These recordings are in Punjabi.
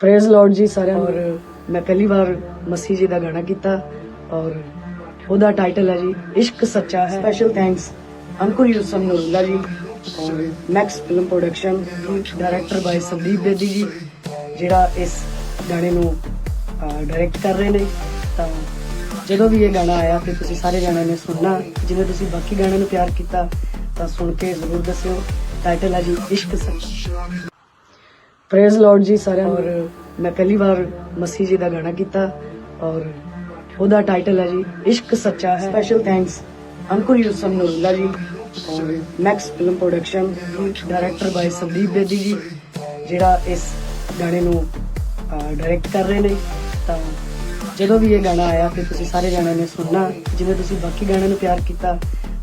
ਪ੍ਰੇਜ਼ ਲਾਰਡ ਜੀ ਸਾਰਿਆਂ ਨੂੰ। ਔਰ ਮੈਂ ਪਹਿਲੀ ਵਾਰ ਮਸੀਹ ਜੀ ਦਾ ਗਾਣਾ ਕੀਤਾ ਔਰ ਉਹਦਾ ਟਾਈਟਲ ਹੈ ਜੀ ਇਸ਼ਕ ਸੱਚਾ ਹੈ। Special thanks Ankur Yusuf Nurullah ji. ਔਰ Max Film Production director by Sandeep Bedi ji ਜਿਹੜਾ ਇਸ ਗਾਣੇ ਨੂੰ ਡਾਇਰੈਕਟ ਕਰ ਰਹੇ ਨੇ। ਤਾਂ ਜਦੋਂ ਵੀ ਇਹ ਗਾਣਾ ਆਇਆ ਤੇ ਤੁਸੀਂ ਸਾਰੇ ਜਾਣਿਆਂ ਨੇ ਸੁਣਨਾ। ਜਿਵੇਂ ਤੁਸੀਂ ਬਾਕੀ ਗਾਣਿਆਂ ਨੂੰ ਪਿਆਰ ਕੀਤਾ ਤਾਂ ਸੁਣ ਕੇ ਜ਼ਰੂਰ ਦੱਸਿਓ। ਟਾਈਟਲ ਹੈ ਜੀ ਇਸ਼ਕ ਸੱਚਾ। ਪ੍ਰੇਜ਼ ਲਾਰਡ ਜੀ ਸਾਰਿਆਂ ਨੂੰ। ਔਰ ਮੈਂ ਪਹਿਲੀ ਵਾਰ ਮਸੀਹ ਜੀ ਦਾ ਗਾਣਾ ਕੀਤਾ ਔਰ ਉਹਦਾ ਟਾਈਟਲ ਹੈ ਜੀ ਇਸ਼ਕ ਸੱਚਾ ਹੈ। ਸਪੈਸ਼ਲ ਥੈਂਕਸ ਅੰਕੁਰ ਯੂਸਫ ਨੂਰੁੱਲਾ ਜੀ ਔਰ Max Film Production director by Sandeep Bedi ji ਜਿਹੜਾ ਇਸ ਗਾਣੇ ਨੂੰ ਡਾਇਰੈਕਟ ਕਰ ਰਹੇ ਨੇ। ਤਾਂ ਜਦੋਂ ਵੀ ਇਹ ਗਾਣਾ ਆਇਆ ਤੇ ਤੁਸੀਂ ਸਾਰੇ ਜਾਣਿਆਂ ਨੇ ਸੁਣਨਾ। ਜਿਵੇਂ ਤੁਸੀਂ ਬਾਕੀ ਗਾਣਿਆਂ ਨੂੰ ਪਿਆਰ ਕੀਤਾ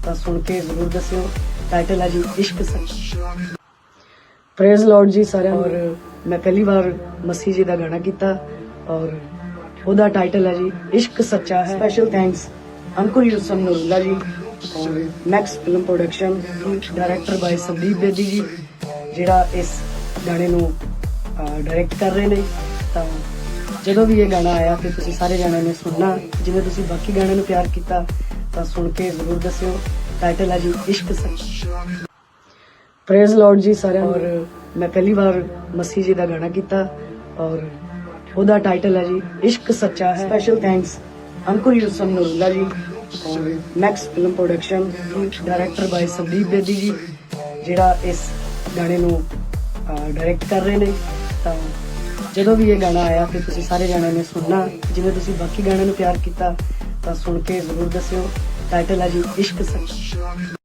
ਤਾਂ ਸੁਣ ਕੇ ਜ਼ਰੂਰ ਦੱਸਿਓ। ਟਾਈਟਲ ਹੈ ਜੀ ਇਸ਼ਕ ਸੱਚਾ। ਪ੍ਰੇਜ਼ ਲਾਰਡ ਜੀ ਸਾਰਿਆਂ ਨੂੰ। ਔਰ ਮੈਂ ਪਹਿਲੀ ਵਾਰ ਮਸੀਹ ਜੀ ਦਾ ਗਾਣਾ ਕੀਤਾ ਔਰ ਉਹਦਾ ਟਾਈਟਲ ਹੈ ਜੀ ਇਸ਼ਕ ਸੱਚਾ ਹੈ। ਸਪੈਸ਼ਲ ਥੈਂਕਸ ਅੰਕੁਰ ਯੂਸਫ ਨੂਰੁੱਲਾ ਜੀ ਔਰ Max Film Production director by Sandeep Bedi ji ਜਿਹੜਾ ਇਸ ਗਾਣੇ ਨੂੰ ਡਾਇਰੈਕਟ ਕਰ ਰਹੇ ਨੇ। ਤਾਂ ਜਦੋਂ ਵੀ ਇਹ ਗਾਣਾ ਆਇਆ ਤੇ ਤੁਸੀਂ ਸਾਰੇ ਜਾਣਿਆਂ ਨੇ ਸੁਣਨਾ। ਜਿਵੇਂ ਤੁਸੀਂ ਬਾਕੀ ਗਾਣਿਆਂ ਨੂੰ ਪਿਆਰ ਕੀਤਾ ਤਾਂ ਸੁਣ ਕੇ ਜ਼ਰੂਰ ਦੱਸਿਓ। ਟਾਈਟਲ ਹੈ ਜੀ ਇਸ਼ਕ ਸੱਚਾ। ਪ੍ਰੇਜ਼ ਲਾਰਡ ਜੀ ਸਾਰਿਆਂ ਨੂੰ। ਔਰ ਮੈਂ ਪਹਿਲੀ ਵਾਰ ਮਸੀਹ ਜੀ ਦਾ ਗਾਣਾ ਕੀਤਾ ਔਰ ਉਹਦਾ ਟਾਈਟਲ ਹੈ ਜੀ ਇਸ਼ਕ ਸੱਚਾ ਹੈ। Special thanks Ankur Yusuf Nurullah ji. ਔਰ Max Film Production director by Sandeep Bedi ji ਜਿਹੜਾ ਇਸ ਗਾਣੇ ਨੂੰ ਡਾਇਰੈਕਟ ਕਰ ਰਹੇ ਨੇ। ਤਾਂ ਜਦੋਂ ਵੀ ਇਹ ਗਾਣਾ ਆਇਆ ਤੇ ਤੁਸੀਂ ਸਾਰੇ ਜਾਣਿਆਂ ਨੇ ਸੁਣਨਾ। ਜਿਵੇਂ ਤੁਸੀਂ ਬਾਕੀ ਗਾਣਿਆਂ ਨੂੰ ਪਿਆਰ ਕੀਤਾ ਤਾਂ ਸੁਣ ਕੇ ਜ਼ਰੂਰ ਦੱਸਿਓ। ਟਾਈਟਲ ਹੈ ਜੀ ਇਸ਼ਕ ਸੱਚਾ।